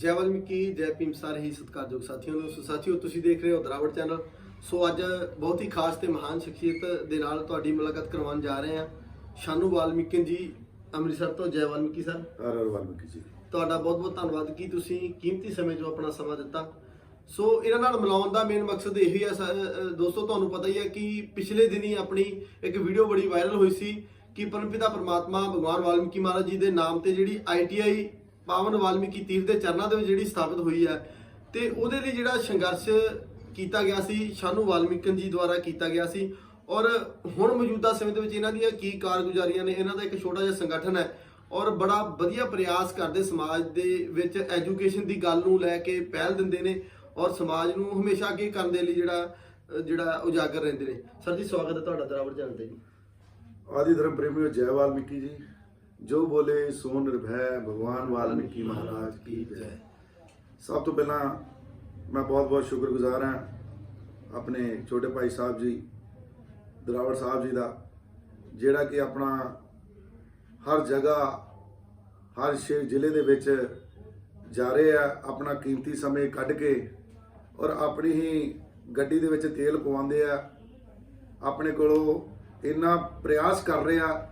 ਜੈ ਵਾਲਮੀਕੀ ਜੈ ਭੀਮ ਸਾਰੇ ਹੀ ਸਤਿਕਾਰਯੋਗ ਸਾਥੀਆਂ ਨੂੰ। ਸੋ ਸਾਥੀਓ ਤੁਸੀਂ ਦੇਖ ਰਹੇ ਹੋ ਦਰਾਵੜ ਚੈਨਲ। ਸੋ ਅੱਜ ਬਹੁਤ ਹੀ ਖਾਸ ਤੇ ਮਹਾਨ ਸ਼ਖਸੀਅਤ ਦੇ ਨਾਲ ਤੁਹਾਡੀ ਮੁਲਾਕਾਤ ਕਰਵਾਉਣ ਜਾ ਰਹੇ ਹਾਂ। ਸ਼ਾਨੂ ਵਾਲਮੀਕੀ ਜੀ ਅੰਮ੍ਰਿਤਸਰ ਤੋਂ। ਜੈ ਵਾਲਮੀਕੀ ਸਰ। ਹਰ ਹਰ ਵਾਲਮੀਕੀ ਜੀ। ਤੁਹਾਡਾ ਬਹੁਤ-ਬਹੁਤ ਧੰਨਵਾਦ। ਕਿ ਤੁਸੀਂ ਕੀਮਤੀ ਸਮੇਂ ਜੋ ਆਪਣਾ ਸਮਾਂ ਦਿੱਤਾ? ਸੋ ਇਹਨਾਂ ਨਾਲ ਮਿਲਾਉਣ ਦਾ ਮੇਨ ਮਕਸਦ ਇਹ ਹੀ ਹੈ ਦੋਸਤੋ ਤੁਹਾਨੂੰ ਪਤਾ ਹੀ ਹੈ ਕਿ ਪਿਛਲੇ ਦਿਨੀ ਆਪਣੀ ਇੱਕ ਵੀਡੀਓ ਬੜੀ ਵਾਇਰਲ ਹੋਈ ਸੀ ਕਿ ਪਰਮਪਿਤਾ ਪਰਮਾਤਮਾ ਭਗਵਾਨ ਵਾਲਮੀਕੀ ਮਹਾਰਾਜ ਜੀ ਦੇ ਨਾਮ ਤੇ ਜਿਹੜੀ ਆਈਟੀਆਈ ਪਾਵਨ ਵਾਲਮੀਕੀ ਤੀਰਥ ਦੇ ਚਰਨਾਂ ਦੇ ਵਿੱਚ ਜਿਹੜੀ ਸਥਾਪਿਤ ਹੋਈ ਹੈ ਤੇ ਉਹਦੇ ਲਈ ਜਿਹੜਾ ਸੰਘਰਸ਼ ਕੀਤਾ ਗਿਆ ਸੀ ਸ਼ਾਨੂ ਵਾਲਮੀਕਨ ਜੀ ਦੁਆਰਾ ਕੀਤਾ ਗਿਆ ਸੀ ਔਰ ਹੁਣ ਮੌਜੂਦਾ ਸਮੇਂ ਦੇ ਵਿੱਚ ਇਹਨਾਂ ਦੀਆਂ ਕੀ ਕਾਰਗੁਜ਼ਾਰੀਆਂ ਨੇ, ਇਹਨਾਂ ਦਾ ਇੱਕ ਛੋਟਾ ਜਿਹਾ ਸੰਗਠਨ ਹੈ ਔਰ ਬੜਾ ਵਧੀਆ ਪ੍ਰਯਾਸ ਕਰਦੇ ਸਮਾਜ ਦੇ ਵਿੱਚ ਐਜੂਕੇਸ਼ਨ ਦੀ ਗੱਲ ਨੂੰ ਲੈ ਕੇ ਪਹਿਲ ਦਿੰਦੇ ਨੇ ਔਰ ਸਮਾਜ ਨੂੰ ਹਮੇਸ਼ਾ ਅੱਗੇ ਕਰਨ ਦੇ ਲਈ ਜਿਹੜਾ ਜਿਹੜਾ ਉਜਾਗਰ ਰਹਿੰਦੇ ਨੇ। ਸਰ ਜੀ, ਸਵਾਗਤ ਹੈ ਤੁਹਾਡਾ, ਦਰਾਵੜ ਚੈਨਲ ਤੇ ਜੀ। ਆਦਿ ਧਰਮ ਪ੍ਰੇਮੀਓ ਜੈ ਵਾਲਮੀਕੀ ਜੀ। ਜੋ ਬੋਲੇ ਸੋ ਨਿਰਭੈ, ਭਗਵਾਨ ਵਾਲਮੀਕੀ ਮਹਾਰਾਜ ਕੀ ਜੈ। ਸਭ ਤੋਂ ਪਹਿਲਾਂ ਮੈਂ ਬਹੁਤ-ਬਹੁਤ ਸ਼ੁਕਰਗੁਜ਼ਾਰ ਹਾਂ ਆਪਣੇ ਛੋਟੇ ਭਾਈ ਸਾਹਿਬ ਜੀ, ਦਰਾਵੜ ਸਾਹਿਬ ਜੀ ਦਾ, ਜਿਹੜਾ ਕਿ ਆਪਣਾ ਹਰ ਜਗ੍ਹਾ, ਹਰ ਸ਼ਹਿਰ ਜ਼ਿਲ੍ਹੇ ਦੇ ਵਿੱਚ ਜਾ ਰਹੇ ਆ, ਆਪਣਾ ਕੀਮਤੀ ਸਮੇਂ ਕੱਢ ਕੇ ਔਰ ਆਪਣੀ ਹੀ ਗੱਡੀ ਦੇ ਵਿੱਚ ਤੇਲ ਪਵਾਉਂਦੇ ਆ। ਆਪਣੇ ਕੋਲੋਂ ਇੰਨਾ ਪ੍ਰਯਾਸ ਕਰ ਰਹੇ ਆ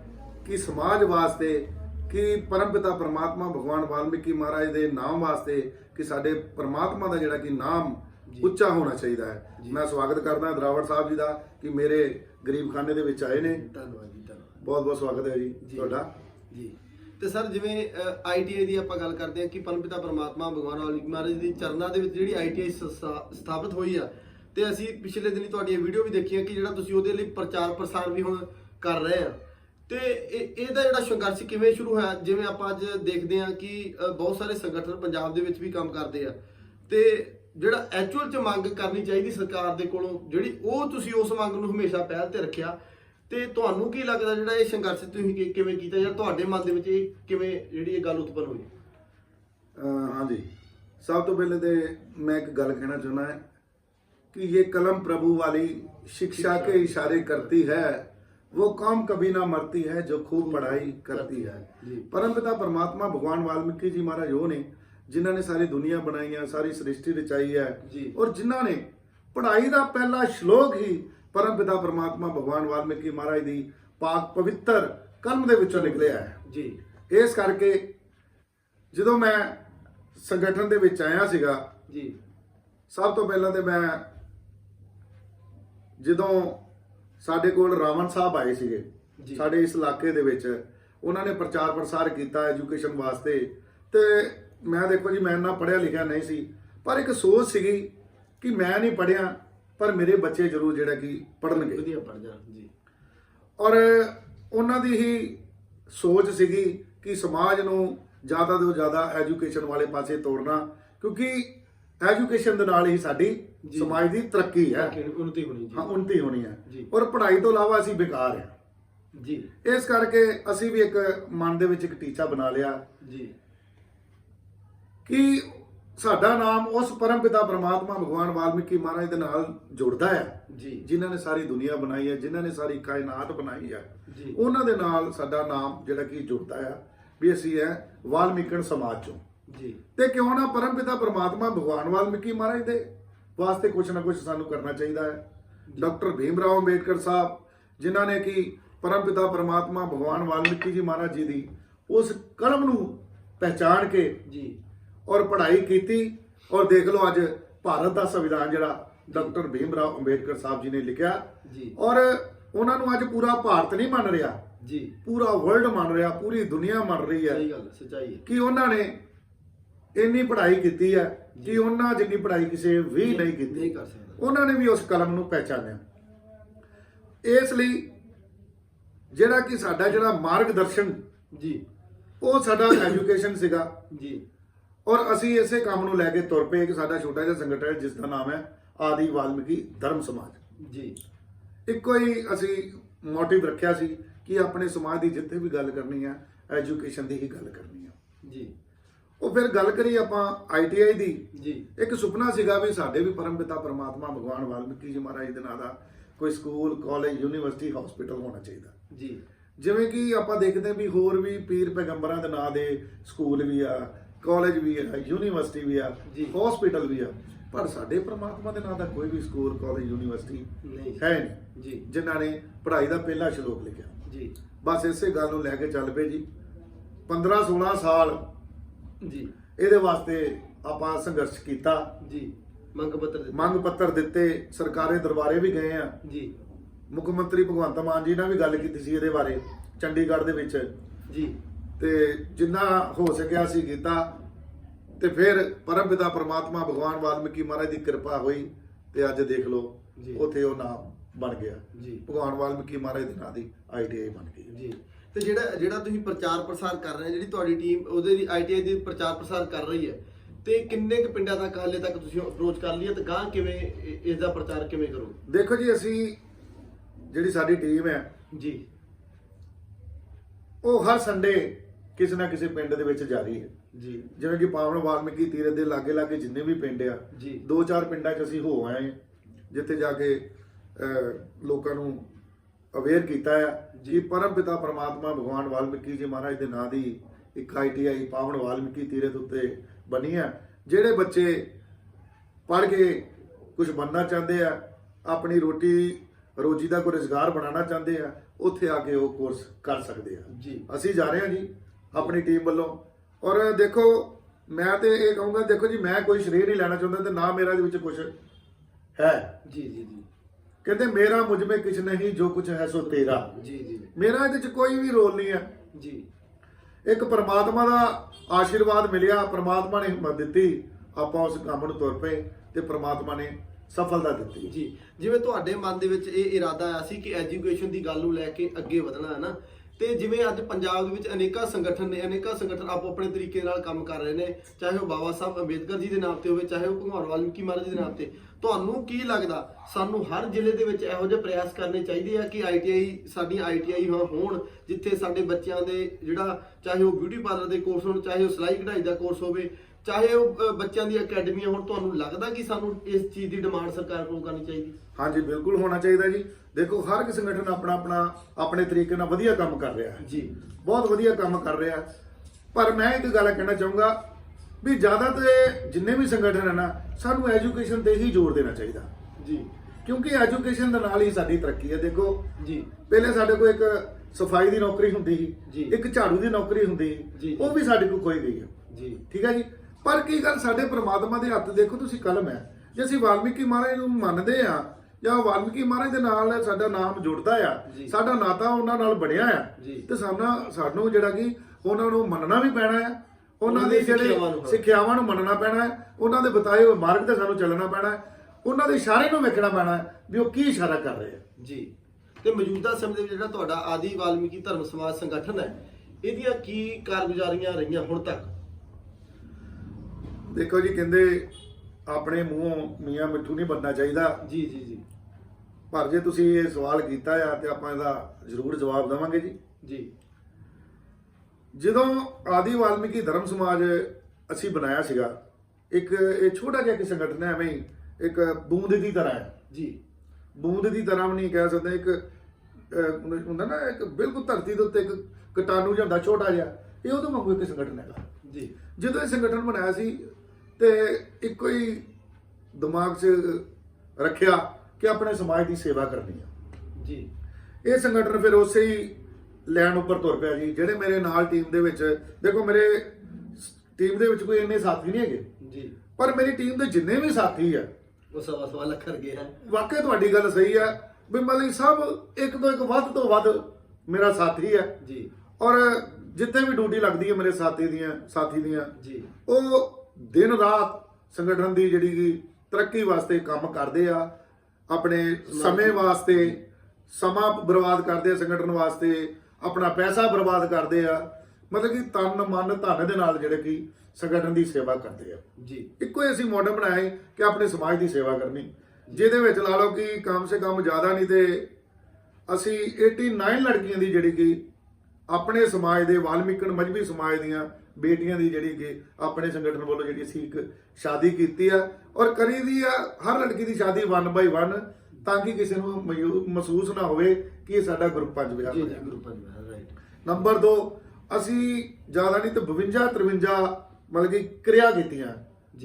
ਕਿ ਸਮਾਜ ਵਾਸਤੇ ਕਿ ਪਰਮਪਿਤਾ ਪਰਮਾਤਮਾ ਭਗਵਾਨ ਵਾਲਮੀਕੀ ਮਹਾਰਾਜ ਦੇ ਨਾਮ ਵਾਸਤੇ ਕਿ ਸਾਡੇ ਪਰਮਾਤਮਾ ਦਾ ਜਿਹੜਾ ਕਿ ਨਾਮ। ਉੱਚਾ ਹੋਣਾ ਚਾਹੀਦਾ ਹੈ। ਮੈਂ ਸਵਾਗਤ ਕਰਦਾ ਦਰਾਵੜ ਸਾਹਿਬ ਜੀ ਦਾ ਕਿ ਮੇਰੇ ਗਰੀਬਖਾਨੇ ਦੇ ਵਿੱਚ ਆਏ ਨੇ। ਧੰਨਵਾਦ ਜੀ ਧੰਨਵਾਦ। ਬਹੁਤ ਬਹੁਤ ਸਵਾਗਤ ਹੈ ਜੀ। ਤੁਹਾਡਾ। ਜੀ। ਤੇ ਸਰ ਜਿਵੇਂ ਆਈਟੀਆਈ ਦੀ ਆਪਾਂ ਗੱਲ ਕਰਦੇ ਹਾਂ ਕਿ ਪਰਮਪਿਤਾ ਪਰਮਾਤਮਾ ਭਗਵਾਨ ਵਾਲਮੀਕੀ ਮਹਾਰਾਜ ਦੀ ਚਰਨਾਂ ਦੇ ਵਿੱਚ ਜਿਹੜੀ ਆਈਟੀਆਈ ਸਥਾਪਿਤ ਹੋਈ ਆ ਤੇ ਅਸੀਂ ਪਿਛਲੇ ਦਿਨੀ ਤੁਹਾਡੀਆਂ ਵੀਡੀਓ ਵੀ ਦੇਖੀਆਂ ਕਿ ਜਿਹੜਾ ਤੁਸੀਂ ਉਹਦੇ ਲਈ ਪ੍ਰਚਾਰ ਪ੍ਰਸਾਰ ਵੀ ਹੁਣ ਕਰ ਰਹੇ ਆ। ਤੇ ਇਹ- ਇਹਦਾ ਜਿਹੜਾ ਸੰਘਰਸ਼ ਕਿਵੇਂ ਸ਼ੁਰੂ ਹੋਇਆ ਜਿਵੇਂ ਆਪਾਂ ਅੱਜ ਦੇਖਦੇ ਹਾਂ ਕਿ ਅ, ਬਹੁਤ ਸਾਰੇ ਸੰਗਠਨ ਪੰਜਾਬ ਦੇ ਵਿੱਚ ਵੀ ਕੰਮ ਕਰਦੇ ਆ ਤੇ ਜਿਹੜਾ ਐਕਚੁਅਲ ਚ ਮੰਗ ਕਰਨੀ ਚਾਹੀਦੀ ਸਰਕਾਰ ਦੇ ਕੋਲੋਂ ਜਿਹੜੀ ਉਹ ਤੁਸੀਂ ਉਸ ਮੰਗ ਨੂੰ ਹਮੇਸ਼ਾ ਪਹਿਲ ਤੇ ਰੱਖਿਆ ਤੇ ਤੁਹਾਨੂੰ ਕੀ ਲੱਗਦਾ ਜਿਹੜਾ ਇਹ ਸੰਘਰਸ਼ ਤੁਸੀਂ ਕਿ- ਕਿਵੇਂ ਕੀਤਾ ਜਾਂ ਤੁਹਾਡੇ ਮਨ ਦੇ ਵਿੱਚ ਇਹ ਕਿਵੇਂ ਜਿਹੜੀ ਇਹ ਗੱਲ ਉਤਪੰਨ ਹੋਈ ਅਹ ਹਾਂਜੀ ਸਭ ਤੋਂ ਪਹਿਲੇ ਤੇ ਮੈਂ ਇੱਕ ਗੱਲ ਕਹਿਣਾ ਚਾਹੁੰਦਾ ਹੈ कि ये कलम प्रभु वाली शिक्षा के इशारे करती है वो कौम कभी ना मरती है जो खूब पढ़ाई करती है ਜੀ परमपिता परमात्मा भगवान वाल्मीकि जी महाराज वो ने जिन्हों ने सारी दुनिया बनाई है सारी सृष्टि रचाई है ਜੀ ਔਰ ਜਿਨ੍ਹਾਂ ਨੇ ਪੜ੍ਹਾਈ ਦਾ ਪਹਿਲਾ ਸ਼ਲੋਕ ਹੀ ਪਰਮਪਿਤਾ ਪਰਮਾਤਮਾ ਭਗਵਾਨ ਵਾਲਮੀਕੀ ਮਹਾਰਾਜ ਦੀ ਪਾਕ ਪਵਿੱਤਰ ਕਲਮ ਦੇ ਵਿੱਚੋਂ ਨਿਕਲਿਆ ਹੈ ਜੀ ਇਸ ਕਰਕੇ ਜਦੋਂ ਮੈਂ ਸੰਗਠਨ ਦੇ ਵਿੱਚ ਆਇਆ ਸੀਗਾ ਜੀ ਸਭ ਤੋਂ ਪਹਿਲਾਂ ਤੇ ਮੈਂ ਜਦੋਂ ਸਾਡੇ ਕੋਲ ਰਾਵਣ ਸਾਹਿਬ ਆਏ ਸੀਗੇ। ਸਾਡੇ ਇਸ ਇਲਾਕੇ ਦੇ ਵਿੱਚ। ਉਹਨਾਂ ਨੇ ਪ੍ਰਚਾਰ ਪ੍ਰਸਾਰ ਕੀਤਾ ਐਜੂਕੇਸ਼ਨ ਵਾਸਤੇ। ਤੇ ਮੈਂ ਦੇਖੋ ਜੀ ਮੈਂ ਇੰਨਾ ਪੜ੍ਹਿਆ ਲਿਖਿਆ ਨਹੀਂ ਸੀ। ਪਰ ਇੱਕ ਸੋਚ ਸੀਗੀ ਕਿ ਮੈਂ ਨਹੀਂ ਪੜ੍ਹਿਆ ਪਰ ਮੇਰੇ ਬੱਚੇ ਜ਼ਰੂਰ ਜਿਹੜਾ ਕਿ ਪੜ੍ਹਨਗੇ। ਵਧੀਆ ਪੜ ਜਾ ਜੀ। ਔਰ ਉਹਨਾਂ ਦੀ ਹੀ ਸੋਚ ਸੀਗੀ ਕਿ ਸਮਾਜ ਨੂੰ ਜ਼ਿਆਦਾ ਤੋਂ ਜ਼ਿਆਦਾ ਐਜੂਕੇਸ਼ਨ ਵਾਲੇ ਪਾਸੇ ਤੋਰਨਾ ਕਿਉਂਕਿ ਐਜੂਕੇਸ਼ਨ ਦੇ ਨਾਲ ਹੀ ਸਾਡੀ ਜੀ। ਸਮਾਜ ਦੀ ਤਰੱਕੀ ਹੈ। ਕਿ ਉਨਤੀ ਹੋਣੀ ਹਾਂ ਜੀ ਉન્નਤੀ ਹੋਣੀ ਹੈ। ਜੀ। ਔਰ ਪੜ੍ਹਾਈ ਤੋਂ ਇਲਾਵਾ ਅਸੀਂ ਬੇਕਾਰ ਹਾਂ। ਜੀ। ਇਸ ਕਰਕੇ ਅਸੀਂ ਵੀ ਇੱਕ ਮਨ ਦੇ ਵਿੱਚ ਇੱਕ ਟੀਚਾ ਬਣਾ ਲਿਆ। ਜੀ। ਕਿ ਸਾਡਾ ਨਾਮ ਉਸ ਪਰਮਪਿਤਾ ਪ੍ਰਮਾਤਮਾ ਭਗਵਾਨ ਵਾਲਮੀਕੀ ਮਹਾਰਾਜ ਦੇ ਨਾਲ ਜੁੜਦਾ ਹੈ। ਜੀ। ਜਿਨ੍ਹਾਂ ਨੇ ਸਾਰੀ ਦੁਨੀਆ ਬਣਾਈ ਹੈ ਜਿਨ੍ਹਾਂ ਨੇ ਸਾਰੀ ਕਾਇਨਾਤ ਬਣਾਈ ਹੈ। ਜੀ। ਉਹਨਾਂ ਦੇ ਨਾਲ ਸਾਡਾ ਨਾਮ ਜਿਹੜਾ ਕਿ ਜੁੜਦਾ ਆ ਵੀ ਅਸੀਂ ਹੈ ਵਾਲਮੀਕਣ ਸਮਾਜ ਚੋਂ। ਜੀ। ਤੇ ਕਿਉਂ ਨਾ ਪਰਮਪਿਤਾ ਪ੍ਰਮਾਤਮਾ ਭਗਵਾਨ ਵਾਲਮੀਕੀ ਮਹਾਰਾਜ ਦੇ ਵਾਸਤੇ ਕੁਝ ਨਾ ਕੁਝ ਸਾਨੂੰ ਕਰਨਾ ਚਾਹੀਦਾ ਹੈ। ਡਾਕਟਰ ਭੀਮ ਰਾਓ ਅੰਬੇਡਕਰ ਸਾਹਿਬ ਜਿਨ੍ਹਾਂ ਨੇ ਕਿ ਪਰਮਪਿਤਾ ਪ੍ਰਮਾਤਮਾ ਭਗਵਾਨ ਵਾਲਮੀਕੀ ਜੀ ਮਹਾਰਾਜ ਜੀ ਦੀ ਉਸ ਕਲਮ ਨੂੰ ਪਹਿਚਾਣ ਕੇ ਜੀ। ਔਰ ਪੜ੍ਹਾਈ ਕੀਤੀ ਔਰ ਦੇਖ ਲਓ ਅੱਜ ਭਾਰਤ ਦਾ ਸੰਵਿਧਾਨ ਜਿਹੜਾ ਡਾਕਟਰ ਭੀਮ ਰਾਓ ਅੰਬੇਡਕਰ ਸਾਹਿਬ ਜੀ ਨੇ ਲਿਖਿਆ। ਜੀ। ਔਰ ਉਹਨਾਂ ਨੂੰ ਅੱਜ ਪੂਰਾ ਭਾਰਤ ਨਹੀਂ ਮੰਨ ਰਿਹਾ। ਜੀ। ਪੂਰਾ ਵਰਲਡ ਮੰਨ ਰਿਹਾ ਪੂਰੀ ਦੁਨੀਆ ਮੰਨ ਰਹੀ ਹੈ। ਸਹੀ ਗੱਲ ਸਚਾਈ ਹੈ। ਕਿ ਉਹਨਾਂ ਨੇ ਇੰਨੀ ਪੜ੍ਹਾਈ ਕੀਤੀ ਹੈ ਕਿ ਉਹਨਾਂ ਜਿੰਨੀ ਪੜ੍ਹਾਈ ਕਿਸੇ ਵੀ ਨਹੀਂ ਨਹੀਂ ਕੀਤੀ। ਕਰ ਸਕਦਾ। ਉਹਨਾਂ ਨੇ ਵੀ ਉਸ ਕਲਮ ਨੂੰ ਪਹਿਚਾਨਿਆ। ਇਸ ਲਈ ਜਿਹੜਾ ਕਿ ਸਾਡਾ ਜਿਹੜਾ ਮਾਰਗਦਰਸ਼ਨ ਜੀ। ਉਹ ਸਾਡਾ ਐਜੂਕੇਸ਼ਨ ਸੀਗਾ। ਜੀ। ਔਰ ਅਸੀਂ ਇਸੇ ਕੰਮ ਨੂੰ ਲੈ ਕੇ ਤੁਰ ਪਏ ਕਿ ਸਾਡਾ ਛੋਟਾ ਜਿਹਾ ਸੰਗਠਨ ਹੈ ਜਿਸ ਦਾ ਨਾਮ ਹੈ ਆਦੀ ਵਾਲਮੀਕੀ ਧਰਮ ਸਮਾਜ। ਜੀ। ਇੱਕੋ ਹੀ ਅਸੀਂ ਮੋਟਿਵ ਰੱਖਿਆ ਸੀ ਕਿ ਆਪਣੇ ਸਮਾਜ ਦੀ ਜਿੱਥੇ ਵੀ ਗੱਲ ਕਰਨੀ ਹੈ ਐਜੂਕੇਸ਼ਨ ਦੀ ਹੀ ਗੱਲ ਕਰਨੀ ਹੈ। ਜੀ। ਉਹ ਫਿਰ ਗੱਲ ਕਰੀ ਆਪਾਂ ਆਈਟੀਆਈ ਦੀ। ਜੀ। ਇੱਕ ਸੁਪਨਾ ਸੀਗਾ ਵੀ ਸਾਡੇ ਵੀ ਪਰਮਪਿਤਾ ਪਰਮਾਤਮਾ ਭਗਵਾਨ ਵਾਲਮੀਕੀ ਜੀ ਮਹਾਰਾਜ ਦੇ ਨਾਂ ਦਾ ਕੋਈ ਸਕੂਲ ਕਾਲਜ ਯੂਨੀਵਰਸਿਟੀ ਹਸਪੀਟਲ ਹੋਣਾ ਚਾਹੀਦਾ। ਜੀ। ਜਿਵੇਂ ਕਿ ਆਪਾਂ ਦੇਖਦੇ ਵੀ ਹੋਰ ਵੀ ਪੀਰ ਪੈਗੰਬਰਾਂ ਦੇ ਨਾਂ ਦੇ ਸਕੂਲ ਵੀ ਆ ਕਾਲਜ ਵੀ ਆ ਯੂਨੀਵਰਸਿਟੀ ਵੀ ਆ ਜੀ। ਹਸਪੀਟਲ ਵੀ ਆ। ਪਰ ਸਾਡੇ ਪ੍ਰਮਾਤਮਾ ਦੇ ਨਾਂ ਦਾ ਕੋਈ ਵੀ ਸਕੂਲ ਕਾਲਜ ਯੂਨੀਵਰਸਿਟੀ ਨਹੀਂ। ਹੈ ਨਹੀਂ। ਜੀ। ਜਿਨ੍ਹਾਂ ਨੇ ਪੜ੍ਹਾਈ ਦਾ ਪਹਿਲਾ ਸ਼ਲੋਕ ਲਿਖਿਆ। ਜੀ। ਬਸ ਇਸੇ ਗੱਲ ਨੂੰ ਲੈ ਕੇ ਚੱਲ ਪਏ ਜੀ। 15 16 ਸਾਲ ਜੀ। ਇਹਦੇ ਵਾਸਤੇ ਆਪਾਂ ਸੰਘਰਸ਼ ਕੀਤਾ। ਜੀ। ਮੰਗ ਪੱਤਰ ਦਿੱਤਾ। ਮੰਗ ਪੱਤਰ ਦਿੱਤੇ ਸਰਕਾਰੀ ਦਰਬਾਰੇ ਵੀ ਗਏ ਆ। ਜੀ। ਮੁੱਖ ਮੰਤਰੀ ਭਗਵੰਤ ਮਾਨ ਜੀ ਨਾਲ ਵੀ ਗੱਲ ਕੀਤੀ ਸੀ ਇਹਦੇ ਬਾਰੇ ਚੰਡੀਗੜ੍ਹ ਦੇ ਵਿੱਚ। ਜੀ। ਤੇ ਜਿੰਨਾ ਹੋ ਸਕਿਆ ਸੀ ਕੀਤਾ ਤੇ ਫਿਰ ਪਰਮ ਪਿਤਾ ਪ੍ਰਮਾਤਮਾ ਭਗਵਾਨ ਵਾਲਮੀਕੀ ਮਹਾਰਾਜ ਦੀ ਕਿਰਪਾ ਹੋਈ ਤੇ ਅੱਜ ਦੇਖ ਲਓ। ਉੱਥੇ ਉਹ ਨਾਮ ਬਣ ਗਿਆ। ਜੀ। ਭਗਵਾਨ ਵਾਲਮੀਕੀ ਮਹਾਰਾਜ ਦੇ ਨਾਂ ਦੀ ਆਈਟੀਆਈ ਬਣ ਗਈ। ਜੀ। ਤੇ ਜਿਹੜਾ ਜਿਹੜਾ ਤੁਸੀਂ ਪ੍ਰਚਾਰ ਪ੍ਰਸਾਰ ਕਰ ਰਹੇ ਹੋ ਜਿਹੜੀ ਤੁਹਾਡੀ ਟੀਮ ਉਹਦੇ ਦੀ ਆਈਟੀਆਈ ਦੀ ਪ੍ਰਚਾਰ ਪ੍ਰਸਾਰ ਕਰ ਰਹੀ ਹੈ ਤੇ ਕਿੰਨੇ ਕੁ ਪਿੰਡਾਂ ਤੱਕ ਹਾਲੇ ਤੱਕ ਤੁਸੀਂ ਅਪਰੋਚ ਕਰ ਲਈ ਹੈ ਤੇ ਗਾਂ ਕਿਵੇਂ ਇਸ ਦਾ ਪ੍ਰਚਾਰ ਕਿਵੇਂ ਕਰੋ ਦੇਖੋ ਜੀ ਅਸੀਂ ਜਿਹੜੀ ਸਾਡੀ ਟੀਮ ਹੈ ਜੀ। ਉਹ ਹਰ ਸੰਡੇ ਕਿਸੇ ਨਾ ਕਿਸੇ ਪਿੰਡ ਦੇ ਵਿੱਚ ਜਾ ਰਹੀ ਹੈ। ਜੀ। ਜਿਵੇਂ ਕਿ ਪਾਵਨ ਵਾਲਮੀਕੀ ਤੀਰਥ ਦੇ ਲਾਗੇ ਲਾਗੇ ਜਿੰਨੇ ਵੀ ਪਿੰਡ ਆ ਜੀ। ਦੋ ਚਾਰ ਪਿੰਡਾਂ 'ਚ ਅਸੀਂ ਹੋ ਆਏ ਜਿੱਥੇ ਜਾ ਕੇ ਲੋਕਾਂ ਨੂੰ ਅਵੇਅਰ ਕੀਤਾ ਆ ਜੀ। ਕਿ ਪਰਮ ਪਿਤਾ ਪ੍ਰਮਾਤਮਾ ਭਗਵਾਨ ਵਾਲਮੀਕੀ ਜੀ ਮਹਾਰਾਜ ਦੇ ਨਾਂ ਦੀ ਇੱਕ ਆਈਟੀਆਈ ਪਾਵਨ ਵਾਲਮੀਕੀ ਤੀਰਥ ਉੱਤੇ ਬਣੀ ਆ ਜਿਹੜੇ ਬੱਚੇ ਪੜ੍ਹ ਕੇ ਕੁਝ ਬਣਨਾ ਚਾਹੁੰਦੇ ਆ ਆਪਣੀ ਰੋਟੀ ਰੋਜੀ ਦਾ ਕੋਈ ਰੋਜ਼ਗਾਰ ਬਣਾਉਣਾ ਚਾਹੁੰਦੇ ਆ ਉੱਥੇ ਆ ਕੇ ਉਹ ਕੋਰਸ ਕਰ ਸਕਦੇ ਆ। ਜੀ। ਅਸੀਂ ਜਾ ਰਹੇ ਹਾਂ ਜੀ ਆਪਣੀ ਟੀਮ ਵੱਲੋਂ। ਔਰ ਦੇਖੋ ਮੈਂ ਤੇ ਇਹ ਕਹੂੰਗਾ ਦੇਖੋ ਜੀ ਮੈਂ ਕੋਈ ਸ਼ਰੀਰ ਨਹੀਂ ਲੈਣਾ ਚਾਹੁੰਦਾ ਤੇ ਨਾ ਮੇਰਾ ਇਹਦੇ ਵਿੱਚ ਕੁਝ ਹੈ। ਜੀ ਜੀ ਜੀ। ਕਹਿੰਦੇ ਮੇਰਾ ਮੁਝ ਮੇ ਕੁਛ ਨਹੀਂ ਜੋ ਕੁਛ ਹੈ ਸੋ ਤੇਰਾ। ਜੀ ਜੀ। ਮੇਰਾ ਇਹਦੇ ਵਿੱਚ ਕੋਈ ਵੀ ਰੋਲ ਨਹੀਂ ਹੈ। ਜੀ। ਇੱਕ ਪ੍ਰਮਾਤਮਾ ਦਾ ਆਸ਼ੀਰਵਾਦ ਮਿਲਿਆ ਪ੍ਰਮਾਤਮਾ ਨੇ ਹਿੰਮਤ ਦਿੱਤੀ ਆਪਾਂ ਉਸ ਕੰਮ ਨੂੰ ਤੁਰ ਪਏ ਤੇ ਪ੍ਰਮਾਤਮਾ ਨੇ ਸਫਲਤਾ ਦਿੱਤੀ। ਜੀ। ਜਿਵੇਂ ਤੁਹਾਡੇ ਮਨ ਦੇ ਵਿੱਚ ਇਹ ਇਰਾਦਾ ਆਇਆ ਸੀ ਕਿ ਐਜੂਕੇਸ਼ਨ ਦੀ ਗੱਲ ਨੂੰ ਲੈ ਕੇ ਅੱਗੇ ਵਧਣਾ ਹੈ ਨਾ ਤੇ ਜਿਵੇਂ ਅੱਜ ਪੰਜਾਬ ਦੇ ਵਿੱਚ ਅਨੇਕਾਂ ਸੰਗਠਨ ਨੇ, ਅਨੇਕਾਂ ਸੰਗਠਨ ਆਪੋ ਆਪਣੇ ਤਰੀਕੇ ਨਾਲ ਕੰਮ ਕਰ ਰਹੇ ਨੇ, ਚਾਹੇ ਉਹ ਬਾਬਾ ਸਾਹਿਬ ਅੰਬੇਦਕਰ ਜੀ ਦੇ ਨਾਮ ਤੇ ਹੋਵੇ, ਚਾਹੇ ਉਹ ਭਗਵਾਨ ਵਾਲਮੀਕੀ ਮਹਾਰਾਜ ਜੀ ਦੇ ਨਾਮ ਤੇ। ਤੁਹਾਨੂੰ ਕੀ ਲੱਗਦਾ, ਸਾਨੂੰ ਹਰ ਜ਼ਿਲ੍ਹੇ ਦੇ ਵਿੱਚ ਇਹੋ ਜਿਹੇ ਪ੍ਰਯਾਸ ਕਰਨੇ ਚਾਹੀਦੇ ਆ ਕਿ ਆਈਟੀਆਈ ਸਾਡੀਆਂ ਆਈਟੀਆਈ ਹੋਣ, ਜਿੱਥੇ ਸਾਡੇ ਬੱਚਿਆਂ ਦੇ ਜਿਹੜਾ ਚਾਹੇ ਉਹ ਬਿਊਟੀ ਪਾਰਲਰ ਦੇ ਕੋਰਸ ਹੋਣ, ਚਾਹੇ ਉਹ ਸਿਲਾਈ ਕਢਾਈ ਦਾ ਕੋਰਸ ਹੋਵੇ ਚਾਹੇ ਉਹ ਅ, ਬੱਚਿਆਂ ਦੀ ਅਕੈਡਮੀਆਂ ਹੋਣ ਤੁਹਾਨੂੰ ਲੱਗਦਾ ਕਿ ਸਾਨੂੰ ਇਸ ਚੀਜ਼ ਦੀ ਡਿਮਾਂਡ ਸਰਕਾਰ ਕੋਲੋਂ ਕਰਨੀ ਚਾਹੀਦੀ? ਹਾਂਜੀ ਬਿਲਕੁਲ ਹੋਣਾ ਚਾਹੀਦਾ ਜੀ। ਦੇਖੋ ਹਰ ਇੱਕ ਸੰਗਠਨ ਆਪਣਾ ਆਪਣਾ ਆਪਣੇ ਤਰੀਕੇ ਨਾਲ ਵਧੀਆ ਕੰਮ ਕਰ ਰਿਹਾ ਹੈ। ਜੀ। ਬਹੁਤ ਵਧੀਆ ਕੰਮ ਕਰ ਰਿਹਾ ਪਰ ਮੈਂ ਇੱਕ ਗੱਲ ਕਹਿਣਾ ਚਾਹੂੰਗਾ ਵੀ ਜ਼ਿਆਦਾ ਤੇ ਜਿੰਨੇ ਵੀ ਸੰਗਠਨ ਹੈ ਨਾ ਸਾਨੂੰ ਐਜੂਕੇਸ਼ਨ ਤੇ ਹੀ ਜ਼ੋਰ ਦੇਣਾ ਚਾਹੀਦਾ। ਜੀ। ਕਿਉਂਕਿ ਐਜੂਕੇਸ਼ਨ ਦੇ ਨਾਲ ਹੀ ਸਾਡੀ ਤਰੱਕੀ ਹੈ। ਦੇਖੋ ਜੀ। ਪਹਿਲੇ ਸਾਡੇ ਕੋਲ ਇੱਕ ਸਫ਼ਾਈ ਦੀ ਨੌਕਰੀ ਹੁੰਦੀ ਜੀ। ਸੀ ਇੱਕ ਝਾੜੂ ਦੀ ਨੌਕਰੀ ਹੁੰਦੀ ਜੀ, ਸੀ। ਉਹ ਵੀ ਸਾਡੇ ਕੋਲ ਖੋਈ ਗਈ ਹੈ ਜੀ। ਠੀਕ ਹੈ ਜੀ? ਪਰ ਕੀ ਗੱਲ ਸਾਡੇ ਪ੍ਰਮਾਤਮਾ ਦੇ ਹੱਥ ਦੇਖੋ ਤੁਸੀਂ ਕਲਮ ਹੈ ਜੇ ਅਸੀਂ ਵਾਲਮੀਕੀ ਮਹਾਰਾਜ ਨੂੰ ਮੰਨਦੇ ਆ ਜਾਂ ਵਾਲਮੀਕੀ ਮਹਾਰਾਜ ਦੇ ਨਾਲ ਸਾਡਾ ਨਾਮ ਜੁੜਦਾ ਆ। ਸਾਡਾ ਨਾਤਾ ਉਹਨਾਂ ਨਾਲ ਬਣਿਆ ਆ। ਤੇ ਸਾਨੂੰ ਸਾਨੂੰ ਜਿਹੜਾ ਕਿ ਉਹਨਾਂ ਨੂੰ ਮੰਨਣਾ ਵੀ ਪੈਣਾ ਹੈ ਉਹਨਾਂ ਦੇ ਜਿਹੜੇ ਸਿੱਖਿਆਵਾਂ ਨੂੰ, ਹਾਂ। ਸਿੱਖਿਆਵਾਂ ਨੂੰ ਮੰਨਣਾ ਪੈਣਾ ਹੈ ਉਹਨਾਂ ਦੇ ਬਤਾਏ ਹੋਏ ਮਾਰਗ ਤੇ ਸਾਨੂੰ ਚੱਲਣਾ ਪੈਣਾ ਹੈ ਉਹਨਾਂ ਦੇ ਇਸ਼ਾਰੇ ਨੂੰ ਵੇਖਣਾ ਪੈਣਾ ਹੈ ਵੀ ਉਹ ਕੀ ਇਸ਼ਾਰਾ ਕਰ ਰਹੇ ਆ ਜੀ ਤੇ ਮੌਜੂਦਾ ਸਮੇਂ ਦੇ ਵਿੱਚ ਜਿਹੜਾ ਤੁਹਾਡਾ ਆਦੀ ਵਾਲਮੀਕੀ ਧਰਮ ਸਮਾਜ ਸੰਗਠਨ ਹੈ ਇਹਦੀਆਂ ਕੀ ਕਾਰਗੁਜ਼ਾਰੀਆਂ ਰਹੀਆਂ ਹੁਣ ਤੱਕ ਦੇਖੋ ਜੀ ਕਹਿੰਦੇ ਆਪਣੇ ਮੂੰਹੋਂ ਮੀਆਂ ਮਿੱਠੂ ਨਹੀਂ ਬੰਨਣਾ ਚਾਹੀਦਾ। ਜੀ ਜੀ ਜੀ। ਪਰ ਜੇ ਤੁਸੀਂ ਇਹ ਸਵਾਲ ਕੀਤਾ ਆ ਤੇ ਆਪਾਂ ਇਹਦਾ ਜ਼ਰੂਰ ਜਵਾਬ ਦੇਵਾਂਗੇ ਜੀ। ਜੀ। ਜਦੋਂ ਆਦੀ ਵਾਲਮੀਕੀ ਧਰਮ ਸਮਾਜ ਅਸੀਂ ਬਣਾਇਆ ਸੀਗਾ ਇੱਕ ਇਹ ਛੋਟਾ ਜਿਹਾ ਕਿ ਸੰਗਠਨ ਹੈ ਐਵੇਂ ਇੱਕ ਬੂੰਦ ਦੀ ਤਰ੍ਹਾਂ ਹੈ। ਜੀ। ਬੂੰਦ ਦੀ ਤਰ੍ਹਾਂ ਵੀ ਨਹੀਂ ਕਹਿ ਸਕਦੇ ਇੱਕ ਹੁੰਦਾ ਨਾ ਇੱਕ ਬਿਲਕੁਲ ਧਰਤੀ ਦੇ ਉੱਤੇ ਇੱਕ ਕਟਾਣੂ ਜਿਹਾ ਹੁੰਦਾ ਛੋਟਾ ਜਿਹਾ। ਇਹ ਉਹਦੋਂ ਵਾਂਗੂ ਇੱਕ ਸੰਗਠਨ ਹੈਗਾ। ਜੀ। ਜਦੋਂ ਇਹ ਸੰਗਠਨ ਬਣਾਇਆ ਸੀ ਤੇ ਇੱਕੋ ਹੀ ਦਿਮਾਗ 'ਚ ਰੱਖਿਆ ਕਿ ਆਪਣੇ ਸਮਾਜ ਦੀ ਸੇਵਾ ਕਰਨੀ ਆ। ਜੀ। ਇਹ ਸੰਗਠਨ ਫਿਰ ਉਸੇ ਹੀ ਲੈਣ ਉੱਪਰ ਤੁਰ ਪਿਆ ਜੀ ਜਿਹੜੇ ਮੇਰੇ ਨਾਲ ਟੀਮ ਦੇ ਵਿੱਚ ਦੇਖੋ ਮੇਰੇ ਟੀਮ ਦੇ ਵਿੱਚ ਕੋਈ ਇੰਨੇ ਸਾਥੀ ਨਹੀਂ ਹੈਗੇ। ਜੀ। ਪਰ ਮੇਰੀ ਟੀਮ ਦੇ ਜਿੰਨੇ ਵੀ ਸਾਥੀ ਆ ਉਹ ਸਵਾ ਸਵਾ ਲੱਖ ਰਗੇ ਹੈ ਵਾਕਈ ਤੁਹਾਡੀ ਗੱਲ ਸਹੀ ਆ ਵੀ ਮਤਲਬ ਸਭ ਇੱਕ ਤੋਂ ਇੱਕ ਵੱਧ ਤੋਂ ਵੱਧ ਮੇਰਾ ਸਾਥੀ ਹੈ ਜੀ। ਔਰ ਜਿੱਥੇ ਵੀ ਡਿਊਟੀ ਲੱਗਦੀ ਹੈ ਮੇਰੇ ਸਾਥੀ ਦੀਆਂ ਸਾਥੀ ਦੀਆਂ ਜੀ। ਉਹ ਦਿਨ ਰਾਤ ਸੰਗਠਨ ਦੀ ਜਿਹੜੀ ਕਿ ਤਰੱਕੀ ਵਾਸਤੇ ਕੰਮ ਕਰਦੇ ਆ ਆਪਣੇ ਸਮੇਂ ਵਾਸਤੇ ਸਮਾਂ ਬਰਬਾਦ ਕਰਦੇ ਆ ਸੰਗਠਨ ਵਾਸਤੇ ਆਪਣਾ ਪੈਸਾ ਬਰਬਾਦ ਕਰਦੇ ਆ ਮਤਲਬ ਕਿ ਤਨ ਮਨ ਧਨ ਦੇ ਨਾਲ ਜਿਹੜੇ ਕਿ ਸੰਗਠਨ ਦੀ ਸੇਵਾ ਕਰਦੇ ਆ। ਜੀ। ਇੱਕੋ ਹੀ ਅਸੀਂ ਮਾਡਲ ਬਣਾਇਆ ਹੈ ਕਿ ਆਪਣੇ ਸਮਾਜ ਦੀ ਸੇਵਾ ਕਰਨੀ। ਜਿਹਦੇ ਵਿੱਚ ਲਾ ਲਓ ਕਿ ਕਮ ਸੇ ਕਮ ਜ਼ਿਆਦਾ ਨਹੀਂ ਤੇ ਅਸੀਂ 89 ਲੜਕੀਆਂ ਦੀ ਜਿਹੜੀ ਕਿ ਆਪਣੇ ਸਮਾਜ ਦੇ ਵਾਲਮੀਕਨ ਮਜਬੀ ਸਮਾਜ ਦੀਆਂ ਬੇਟੀਆਂ ਦੀ ਜਿਹੜੀ ਕਿ ਆਪਣੇ ਸੰਗਠਨ ਵੱਲੋਂ ਜਿਹੜੀ ਅਸੀਂ ਇੱਕ ਸ਼ਾਦੀ ਕੀਤੀ ਆ ਔਰ ਕਰੀ ਦੀ ਆ ਹਰ ਲੜਕੀ ਦੀ ਸ਼ਾਦੀ 1 ਬਾਈ 1 ਤਾਂ ਕਿ ਕਿਸੇ ਨੂੰ ਮਹਿਸੂਸ ਨਾ ਹੋਵੇ ਕਿ ਇਹ ਸਾਡਾ ਗਰੁੱਪ ਪੰਜ ਵਿਆਹ ਜੀ ਰਾਈਟ ਨੰਬਰ 2 ਅਸੀਂ ਜ਼ਿਆਦਾ ਨਹੀਂ ਤੇ 52 53 ਮਤਲਬ ਕਿ ਕਿਰਿਆ ਕੀਤੀਆਂ।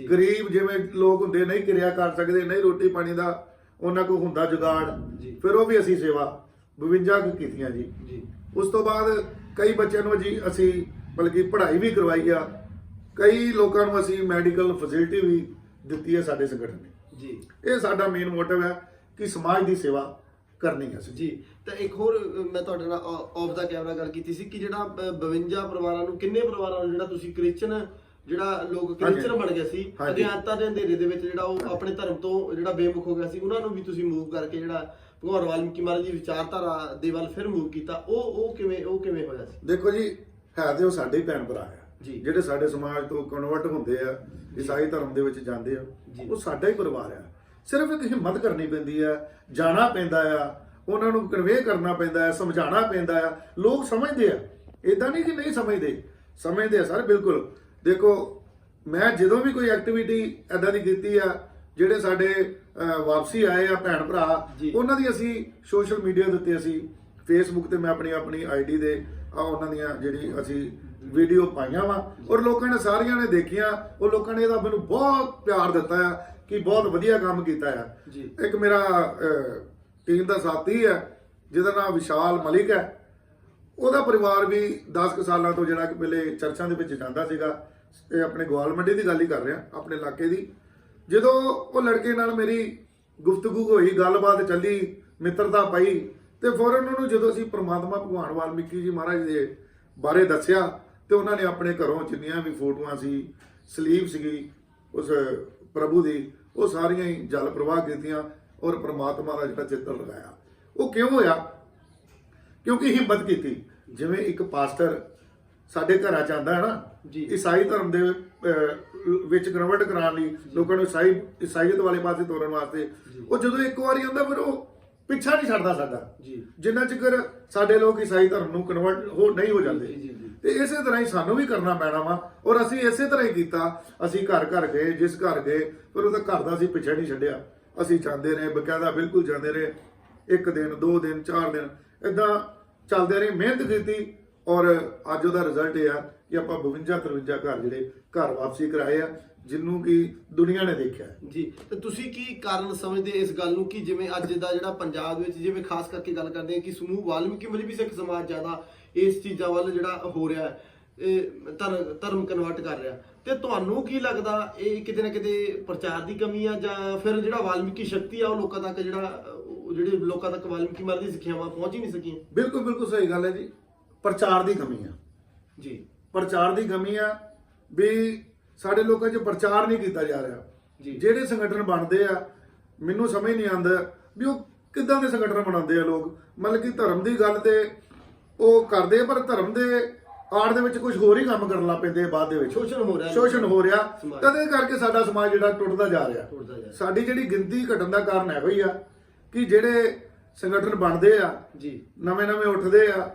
ਗਰੀਬ ਜਿਵੇਂ ਲੋਕ ਹੁੰਦੇ ਨਹੀਂ ਕਿਰਿਆ ਕਰ ਸਕਦੇ ਨਹੀਂ ਰੋਟੀ ਪਾਣੀ ਦਾ ਉਹਨਾਂ ਕੋਲ ਹੁੰਦਾ ਜੁਗਾੜ। ਫਿਰ ਉਹ ਵੀ ਅਸੀਂ ਸੇਵਾ 52 ਕੁ ਕੀਤੀਆਂ ਜੀ। ਉਸ ਤੋਂ ਬਾਅਦ ਕਈ ਬੱਚਿਆਂ ਨੂੰ ਜੀ ਅਸੀਂ ਬਲਕਿ ਪੜ੍ਹਾਈ ਵੀ ਕਰਵਾਈ ਆ। ਕਈ ਲੋਕਾਂ ਨੂੰ ਅਸੀਂ ਮੈਡੀਕਲ ਫੈਸਿਲਿਟੀ ਵੀ ਦਿੱਤੀ ਹੈ ਸਾਡੇ ਸੰਗਠਨ ਨੇ। ਜੀ। ਇਹ ਸਾਡਾ ਮੇਨ ਮੋਟਿਵ ਹੈ ਕਿ ਸਮਾਜ ਦੀ ਸੇਵਾ ਕਰਨੀ ਹੈ ਜੀ। ਤਾਂ ਇੱਕ ਹੋਰ ਮੈਂ ਤੁਹਾਡੇ ਨਾਲ ਆਫ ਦਾ ਕੈਮਰਾ ਗੱਲ ਕੀਤੀ ਸੀ ਕਿ ਜਿਹੜਾ ਅ, 52 ਪਰਿਵਾਰਾਂ ਨੂੰ ਕਿੰਨੇ ਪਰਿਵਾਰਾਂ ਨੂੰ ਜਿਹੜਾ ਤੁਸੀਂ ਕ੍ਰਿਸਚਨ ਜਿਹੜਾ ਲੋਕ ਕ੍ਰਿਸਚਨ। ਬਣ ਗਏ ਸੀ ਹਾਂਜੀ। ਅਗਿਆਨਤਾ ਦੇ ਅੰਧੇਰੇ ਦੇ ਵਿੱਚ ਜਿਹੜਾ ਉਹ ਆਪਣੇ ਧਰਮ ਤੋਂ ਜਿਹੜਾ ਬੇਮੁਖ ਹੋ ਗਿਆ ਸੀ ਉਹਨਾਂ ਨੂੰ ਵੀ ਤੁਸੀਂ ਮੂਵ ਕਰਕੇ ਜਿਹੜਾ ਭਗਵਾਨ ਵਾਲਮੀਕੀ ਮਹਾਰਾਜ ਦੀ ਵਿਚਾਰਧਾਰਾ ਦੇ ਵੱਲ ਫਿਰ ਮੂਵ ਕੀਤਾ। ਉਹ ਉਹ ਕਿਵੇਂ ਉਹ ਕਿਵੇਂ ਹੋਇਆ ਸੀ? ਦੇਖੋ ਜੀ ਹੈ ਤੇ ਉਹ ਸਾਡੇ ਹੀ ਭੈਣ ਭਰਾ ਆ। ਜੀ। ਜਿਹੜੇ ਸਾਡੇ ਸਮਾਜ ਤੋਂ ਕਨਵਰਟ ਹੁੰਦੇ ਆ ਈਸਾਈ ਧਰਮ ਦੇ ਵਿੱਚ ਜਾਂਦੇ ਆ ਜੀ। ਉਹ ਸਾਡਾ ਹੀ ਪਰਿਵਾਰ ਆ। ਸਿਰਫ ਇੱਕ ਹਿੰਮਤ ਕਰਨੀ ਪੈਂਦੀ ਆ ਜਾਣਾ ਪੈਂਦਾ ਆ ਉਹਨਾਂ ਨੂੰ ਕਨਵੇ ਕਰਨਾ ਪੈਂਦਾ ਹੈ ਸਮਝਾਉਣਾ ਪੈਂਦਾ ਆ। ਲੋਕ ਸਮਝਦੇ ਆ। ਇਦਾਂ ਨਹੀਂ ਕਿ ਨਹੀਂ ਸਮਝਦੇ। ਸਮਝਦੇ ਆ ਸਰ ਬਿਲਕੁਲ। ਦੇਖੋ ਮੈਂ ਜਦੋਂ ਵੀ ਕੋਈ ਐਕਟੀਵਿਟੀ ਐਦਾਂ ਦੀ ਕੀਤੀ ਆ ਜਿਹੜੇ ਸਾਡੇ ਅਹ, ਵਾਪਸੀ ਆਏ ਆ ਭੈਣ ਭਰਾ ਜੀ। ਉਹਨਾਂ ਦੀ ਅਸੀਂ ਸੋਸ਼ਲ ਮੀਡੀਆ ਦੇ ਉੱਤੇ ਅਸੀਂ ਫੇਸਬੁੱਕ ਤੇ ਮੈਂ ਆਪਣੀ ਆਪਣੀ ਆਈਡੀ ਦੇ ਆ ਉਹਨਾਂ ਦੀਆਂ ਜਿਹੜੀ ਅਸੀਂ ਵੀਡੀਓ ਪਾਈਆਂ ਵਾ ਔਰ ਲੋਕਾਂ ਨੇ ਸਾਰੀਆਂ ਨੇ ਦੇਖੀਆਂ ਉਹ ਲੋਕਾਂ ਨੇ ਇਹਦਾ ਮੈਨੂੰ ਬਹੁਤ ਪਿਆਰ ਦਿੱਤਾ ਆ ਕਿ ਬਹੁਤ ਵਧੀਆ ਕੰਮ ਕੀਤਾ ਆ। ਇੱਕ ਮੇਰਾ ਟੀਮ ਦਾ ਸਾਥੀ ਹੈ ਜਿਹਦਾ ਨਾਮ ਵਿਸ਼ਾਲ ਮਲਿਕ ਹੈ ਉਹਦਾ ਪਰਿਵਾਰ ਵੀ 10 ਕੁ ਸਾਲਾਂ ਤੋਂ ਜਿਹੜਾ ਕਿ ਪਹਿਲੇ ਚਰਚਾਂ ਦੇ ਵਿੱਚ ਜਾਂਦਾ ਸੀਗਾ ਇਹ ਆਪਣੇ ਗਵਾਲ ਮੰਡੀ ਦੀ ਗੱਲ ਹੀ ਕਰ ਰਿਹਾ ਆਪਣੇ ਇਲਾਕੇ ਦੀ। ਜਦੋਂ ਉਹ ਲੜਕੇ ਨਾਲ ਮੇਰੀ ਗੁਫ਼ਤਗੂ ਹੋਈ ਗੱਲਬਾਤ ਚੱਲੀ ਮਿੱਤਰਤਾ ਪਈ ਤੇ ਫੌਰਨ ਉਹਨੂੰ ਜਦੋਂ ਅਸੀਂ ਪ੍ਰਮਾਤਮਾ ਭਗਵਾਨ ਵਾਲਮੀਕੀ ਜੀ ਮਹਾਰਾਜ ਦੇ ਬਾਰੇ ਦੱਸਿਆ ਤੇ ਉਹਨਾਂ ਨੇ ਆਪਣੇ ਘਰੋਂ ਜਿੰਨੀਆਂ ਵੀ ਫੋਟੋਆਂ ਸੀ ਸਲੀਪ ਸੀਗੀ ਉਸ ਪ੍ਰਭੂ ਦੀ ਉਹ ਸਾਰੀਆਂ ਹੀ ਜਲ ਪ੍ਰਵਾਹ ਕੀਤੀਆਂ ਔਰ ਪ੍ਰਮਾਤਮਾ ਦਾ ਜਿਹੜਾ ਚਿੱਤਰ ਲਗਾਇਆ। ਉਹ ਕਿਉਂ ਹੋਇਆ? ਕਿਉਂਕਿ ਹਿੰਮਤ ਕੀਤੀ। ਜਿਵੇਂ ਇੱਕ ਪਾਸਟਰ ਸਾਡੇ ਘਰਾਂ ਚ ਆਂਦਾ ਹੈ ਨਾ ਜੀ। ਈਸਾਈ ਧਰਮ ਦੇ ਵਿੱਚ ਕਨਵਰਟ ਕਰਾਉਣ ਲਈ ਲੋਕਾਂ ਨੂੰ ਈਸਾਈ ਈਸਾਈਅਤ ਵਾਲੇ ਪਾਸੇ ਤੋਰਨ ਵਾਸਤੇ ਉਹ ਜਦੋਂ ਇੱਕ ਵਾਰੀ ਆਉਂਦਾ ਫਿਰ ਉਹ ਪਿੱਛਾ ਨਹੀਂ ਛੱਡਦਾ ਸਾਡਾ। ਜੀ। ਜਿੰਨਾ ਚਿਰ ਸਾਡੇ ਲੋਕ ਈਸਾਈ ਧਰਮ ਨੂੰ ਕਨਵਰਟ ਹੋ ਨਹੀਂ ਹੋ ਜਾਂਦੇ। ਜੀ, ਜੀ, ਜੀ। ਤੇ ਇਸੇ ਤਰ੍ਹਾਂ ਹੀ ਸਾਨੂੰ ਵੀ ਕਰਨਾ ਪੈਣਾ ਵਾ ਔਰ ਅਸੀਂ ਇਸੇ ਤਰ੍ਹਾਂ ਹੀ ਕੀਤਾ। ਅਸੀਂ ਘਰ ਘਰ ਗਏ ਜਿਸ ਘਰ ਗਏ ਪਰ ਉਹਦਾ ਘਰ ਦਾ ਅਸੀਂ ਪਿੱਛੇ ਨਹੀਂ ਛੱਡਿਆ। ਅਸੀਂ ਜਾਂਦੇ ਰਹੇ ਬਕਾਇਦਾ ਬਿਲਕੁਲ ਜਾਂਦੇ ਰਹੇ। ਇੱਕ ਦਿਨ ਦੋ ਦਿਨ ਚਾਰ ਦਿਨ ਇਦਾਂ ਚੱਲਦੇ ਰਹੇ ਮਿਹਨਤ ਕੀਤੀ ਔਰ ਅੱਜ ਉਹਦਾ ਰਿਜ਼ਲਟ ਇਹ ਆ ਕਿ ਆਪਾਂ 52 53 ਘਰ ਜਿਹੜੇ ਘਰ ਵਾਪਸੀ ਕਰਾਏ ਆ। ਜਿਹਨੂੰ ਕਿ ਦੁਨੀਆ ਨੇ ਦੇਖਿਆ। ਹੈ। ਜੀ ਤੇ ਤੁਸੀਂ ਕੀ ਕਾਰਨ ਸਮਝਦੇ ਇਸ ਗੱਲ ਨੂੰ ਕਿ ਜਿਵੇਂ ਅੱਜ ਦਾ ਜਿਹੜਾ ਪੰਜਾਬ ਵਿੱਚ ਜਿਵੇਂ ਖਾਸ ਕਰਕੇ ਗੱਲ ਕਰਦੇ ਹਾਂ ਕਿ ਸਮੂਹ ਵਾਲਮੀਕੀ ਵੀ ਸਿੱਖ ਸਮਾਜ ਜ਼ਿਆਦਾ ਇਸ ਚੀਜ਼ਾਂ ਵੱਲ ਜਿਹੜਾ ਹੋ ਰਿਹਾ ਹੈ ਇਹ ਧਰ- ਧਰਮ ਕਨਵਰਟ ਕਰ ਰਿਹਾ। ਤੇ ਤੁਹਾਨੂੰ ਕੀ ਲੱਗਦਾ ਇਹ ਕਿਤੇ ਨਾ ਕਿਤੇ ਪ੍ਰਚਾਰ ਦੀ ਕਮੀ ਆ ਜਾਂ ਫਿਰ ਜਿਹੜਾ ਵਾਲਮੀਕੀ ਸ਼ਕਤੀ ਆ ਉਹ ਲੋਕਾਂ ਤੱਕ ਜਿਹੜਾ ਉਹ ਜਿਹੜੇ ਲੋਕਾਂ ਤੱਕ ਵਾਲਮੀਕੀ ਮਾਰ ਦੀ ਸਿੱਖਿਆਵਾਂ ਪਹੁੰਚ ਹੀ ਨਹੀਂ ਸਕੀਆਂ? ਬਿਲਕੁਲ ਬਿਲਕੁਲ ਸਹੀ ਗੱਲ ਹੈ ਜੀ। ਪ੍ਰਚਾਰ ਦੀ ਕਮੀ ਆ। ਜੀ। ਪ੍ਰਚਾਰ ਦੀ ਕਮੀ ਆ ਵੀ ਸਾਡੇ ਲੋਕਾਂ 'ਚ ਪ੍ਰਚਾਰ ਨਹੀਂ ਕੀਤਾ ਜਾ ਰਿਹਾ ਜੀ। ਜਿਹੜੇ ਸੰਗਠਨ ਬਣਦੇ ਆ ਮੈਨੂੰ ਸਮਝ ਨਹੀਂ ਆਉਂਦਾ ਵੀ ਉਹ ਕਿੱਦਾਂ ਦੇ ਸੰਗਠਨ ਬਣਾਉਂਦੇ ਆ ਲੋਕ ਮਤਲਬ ਕਿ ਧਰਮ ਦੀ ਗੱਲ ਤੇ ਉਹ ਕਰਦੇ ਆ ਪਰ ਧਰਮ ਦੇ ਆੜ ਦੇ ਵਿੱਚ ਕੁਝ ਹੋਰ ਹੀ ਕੰਮ ਕਰਨ ਲੱਗ ਪੈਂਦੇ ਆ ਬਾਅਦ ਦੇ ਵਿੱਚ ਸ਼ੋਸ਼ਣ ਹੋ ਰਿਹਾ ਸ਼ੋਸ਼ਣ ਹੋ ਰਿਹਾ। ਤਦੇ ਕਰਕੇ ਸਾਡਾ ਸਮਾਜ ਜਿਹੜਾ ਟੁੱਟਦਾ ਜਾ ਰਿਹਾ। ਸਾਡੀ ਜਿਹੜੀ ਗਿਣਤੀ ਘਟਣ ਦਾ ਕਾਰਨ ਇਹੋ ਹੀ ਆ ਕਿ ਜਿਹੜੇ ਸੰਗਠਨ ਬਣਦੇ ਆ ਜੀ ਨਵੇਂ ਨਵੇਂ ਉੱਠਦੇ ਆ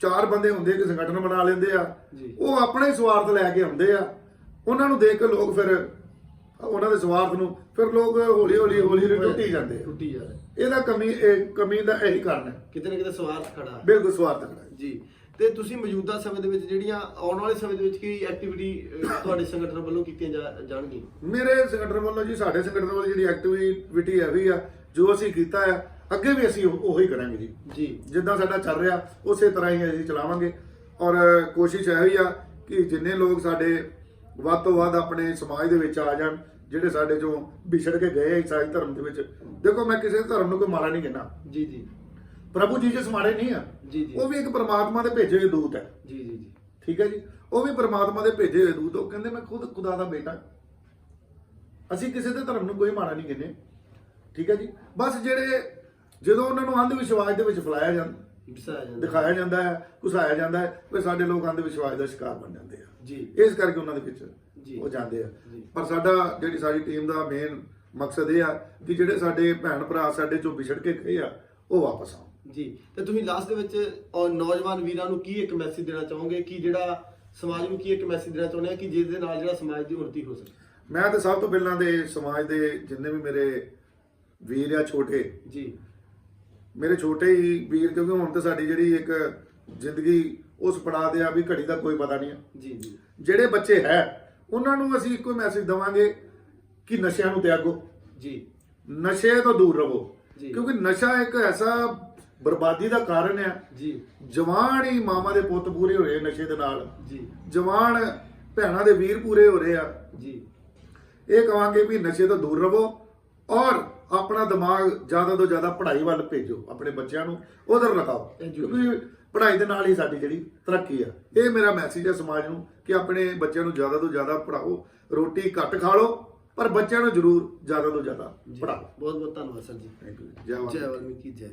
ਚਾਰ ਬੰਦੇ ਹੁੰਦੇ ਕਿ ਸੰਗਠਨ ਬਣਾ ਲੈਂਦੇ ਆ। ਉਹ ਆਪਣੇ ਸਵਾਰਥ ਲੈ ਕੇ ਆਉਂਦੇ ਆ ਉਹਨਾਂ ਨੂੰ ਦੇਖ ਕੇ ਲੋਕ ਫਿਰ ਉਹਨਾਂ ਦੇ ਸਵਾਰਥ ਨੂੰ ਫਿਰ ਲੋਕ ਹੌਲੀ ਹੌਲੀ ਹੌਲੀ ਹੌਲੀ ਟੁੱਟੀ ਜਾਂਦੇ ਆ। ਟੁੱਟੀ ਜਾ ਰਿਹਾ ਇਹਦਾ ਕਮੀ ਇਹ ਕਮੀ ਦਾ ਇਹੀ ਕਾਰਨ ਹੈ। ਕਿਤੇ ਨਾ ਕਿਤੇ ਸਵਾਰਥ ਖੜਾ ਹੈ। ਬਿਲਕੁਲ ਸਵਾਰਥ ਖੜਾ ਹੈ। ਜੀ। ਤੇ ਤੁਸੀਂ ਮੌਜੂਦਾ ਸਮੇਂ ਦੇ ਵਿੱਚ ਜਿਹੜੀਆਂ ਆਉਣ ਵਾਲੇ ਸਮੇਂ ਦੇ ਵਿੱਚ ਕੀ ਐਕਟੀਵਿਟੀ ਤੁਹਾਡੇ ਸੰਗਠਨ ਵੱਲੋਂ ਕੀਤੀਆਂ ਜਾ- ਜਾਣਗੀਆਂ? ਮੇਰੇ ਸੰਗਠਨ ਵੱਲੋਂ ਜੀ ਸਾਡੇ ਸੰਗਠਨ ਵੱਲੋਂ ਜਿਹੜੀ ਐਕਟੀਵਿਟੀ ਹੈਗੀ ਆ ਜੋ ਅਸੀਂ ਕੀਤਾ ਹੈ ਅੱਗੇ ਵੀ ਅਸੀਂ ਉਹ- ਉਹੀ ਕਰਾਂਗੇ ਜੀ। ਜੀ। ਜਿੱਦਾਂ ਸਾਡਾ ਚੱਲ ਰਿਹਾ ਉਸੇ ਤਰ੍ਹਾਂ ਹੀ ਅਸੀਂ ਚਲਾਵਾਂਗੇ। ਔਰ ਕੋਸ਼ਿਸ਼ ਇਹ ਹੀ ਆ ਕਿ ਜਿੰਨੇ ਲੋਕ ਸਾਡੇ ਵੱਧ ਤੋਂ ਵੱਧ ਆਪਣੇ ਸਮਾਜ ਦੇ ਵਿੱਚ ਆ ਜਾਣ ਜਿਹੜੇ ਸਾਡੇ ਚੋਂ ਵਿਛੜ ਕੇ ਗਏ ਈਸਾਈ ਧਰਮ ਦੇ ਵਿੱਚ। ਦੇਖੋ ਮੈਂ ਕਿਸੇ ਧਰਮ ਨੂੰ ਕੋਈ ਮਾੜਾ ਨਹੀਂ ਕਹਿੰਦਾ। ਜੀ ਜੀ। ਪ੍ਰਭੂ ਜੀਸਸ ਮਾੜੇ ਨਹੀਂ ਆ। ਜੀ ਜੀ। ਉਹ ਵੀ ਇੱਕ ਪ੍ਰਮਾਤਮਾ ਦੇ ਭੇਜੇ ਹੋਏ ਦੂਤ ਹੈ। ਜੀ ਜੀ ਜੀ। ਠੀਕ ਹੈ ਜੀ? ਉਹ ਵੀ ਪ੍ਰਮਾਤਮਾ ਦੇ ਭੇਜੇ ਹੋਏ ਦੂਤ। ਉਹ ਕਹਿੰਦੇ ਮੈਂ ਖੁਦ ਖੁਦਾ ਦਾ ਬੇਟਾ। ਅਸੀਂ ਕਿਸੇ ਦੇ ਧਰਮ ਨੂੰ ਕੋਈ ਮਾੜਾ ਨਹੀਂ ਕਹਿੰਦੇ। ਠੀਕ ਹੈ ਜੀ? ਬਸ ਜਿਹੜੇ ਜਦੋਂ ਉਹਨਾਂ ਨੂੰ ਅੰਧ ਵਿਸ਼ਵਾਸ ਦੇ ਵਿੱਚ ਫਲਾਇਆ ਜਾਂਦਾ ਦਿਖਾਇਆ ਜਾਂਦਾ ਹੈ ਘੁਸਾਇਆ ਜਾਂਦਾ ਹੈ ਫਿਰ ਸਾਡੇ ਲੋਕ ਅੰਧ ਵਿਸ਼ਵਾਸ ਦਾ ਸ਼ਿਕਾਰ ਬਣ ਜਾਂਦੇ ਜੀ। ਇਸ ਕਰਕੇ ਉਹਨਾਂ ਦੇ ਵਿੱਚ। ਉਹ ਜਾਂਦੇ ਆ। ਪਰ ਸਾਡਾ ਜਿਹੜੀ ਸਾਡੀ ਟੀਮ ਦਾ ਮੇਨ ਮਕਸਦ ਇਹ ਆ ਕਿ ਜਿਹੜੇ ਸਾਡੇ ਭੈਣ ਭਰਾ ਸਾਡੇ ਚੋਂ ਵਿਛੜ ਕੇ ਗਏ ਆ ਉਹ ਵਾਪਸ ਆਉਣ। ਜੀ। ਤੇ ਤੁਸੀਂ ਲਾਸਟ ਦੇ ਵਿੱਚ ਨੌਜਵਾਨ ਵੀਰਾਂ ਨੂੰ ਕੀ ਇੱਕ ਮੈਸੇਜ ਦੇਣਾ ਚਾਹੋਗੇ? ਕਿ ਜਿਹੜਾ ਸਮਾਜ ਨੂੰ ਕੀ ਇੱਕ ਮੈਸੇਜ ਦੇਣਾ ਚਾਹੁੰਦੇ ਆ ਕਿ ਜਿਹਦੇ ਨਾਲ ਜਿਹੜਾ ਸਮਾਜ ਦੀ ਉન્નਤੀ ਹੋ ਸਕੇ? ਮੈਂ ਤਾਂ ਸਭ ਤੋਂ ਪਹਿਲਾਂ ਦੇ ਸਮਾਜ ਦੇ ਜਿੰਨੇ ਵੀ ਮੇਰੇ ਵੀਰ ਆ ਛੋਟੇ ਜੀ। ਮੇਰੇ ਛੋਟੇ ਹੀ ਵੀਰ ਕਿਉਂਕਿ ਹੁਣ ਤਾਂ ਸਾਡੀ ਜਿਹੜੀ ਇੱਕ ਜ਼ਿੰਦਗੀ ਉਸ ਪੜਾਅ ਦੇ ਆ ਵੀ ਘੜੀ ਦਾ ਕੋਈ ਪਤਾ ਨਹੀਂ ਆ। ਜੀ ਜੀ। ਜਿਹੜੇ ਬੱਚੇ ਹੈ ਉਹਨਾਂ ਨੂੰ ਅਸੀਂ ਇੱਕੋ ਮੈਸੇਜ ਦਵਾਂਗੇ ਕਿ ਨਸ਼ਿਆਂ ਨੂੰ ਤਿਆਗੋ। ਜੀ। ਨਸ਼ੇ ਤੋਂ ਦੂਰ ਰਹੋ। ਕਿਉਂਕਿ ਨਸ਼ਾ ਇੱਕ ਐਸਾ ਬਰਬਾਦੀ ਦਾ ਕਾਰਨ ਹੈ ਜੀ। ਜਵਾਨ ਹੀ ਮਾਮਾ ਦੇ ਪੁੱਤ ਪੂਰੇ ਹੋ ਰਹੇ ਨਸ਼ੇ ਦੇ ਨਾਲ। ਜੀ। ਜਵਾਨ ਭੈਣਾਂ ਦੇ ਵੀਰ ਪੂਰੇ ਹੋ ਰਹੇ ਆ। ਜੀ। ਇਹ ਕਹਾਂਗੇ ਵੀ ਨਸ਼ੇ ਤੋਂ ਦੂਰ ਰਹੋ ਔਰ ਆਪਣਾ ਦਿਮਾਗ ਜ਼ਿਆਦਾ ਤੋਂ ਜ਼ਿਆਦਾ ਪੜ੍ਹਾਈ ਵੱਲ ਭੇਜੋ ਆਪਣੇ ਬੱਚਿਆਂ ਨੂੰ। ਉਧਰ ਲਗਾਓ. ਕਿਉਂਕਿ ਪੜ੍ਹਾਈ ਦੇ ਨਾਲ ਹੀ ਸਾਡੀ ਜਿਹੜੀ ਤਰੱਕੀ ਆ। ਇਹ ਮੇਰਾ ਮੈਸੇਜ ਹੈ ਸਮਾਜ ਨੂੰ ਕਿ ਆਪਣੇ ਬੱਚਿਆਂ ਨੂੰ ਜ਼ਿਆਦਾ ਤੋਂ ਜ਼ਿਆਦਾ ਪੜ੍ਹਾਓ। ਰੋਟੀ ਘੱਟ ਖਾ ਲਓ ਪਰ ਬੱਚਿਆਂ ਨੂੰ ਜ਼ਰੂਰ ਜ਼ਿਆਦਾ ਤੋਂ ਜ਼ਿਆਦਾ ਜੀ। ਪੜ੍ਹਾਓ। ਬਹੁਤ ਬਹੁਤ ਧੰਨਵਾਦ ਸਰ ਜੀ। Thank you. ਜੈ ਵਾਲਮੀਕੀ ਜੈ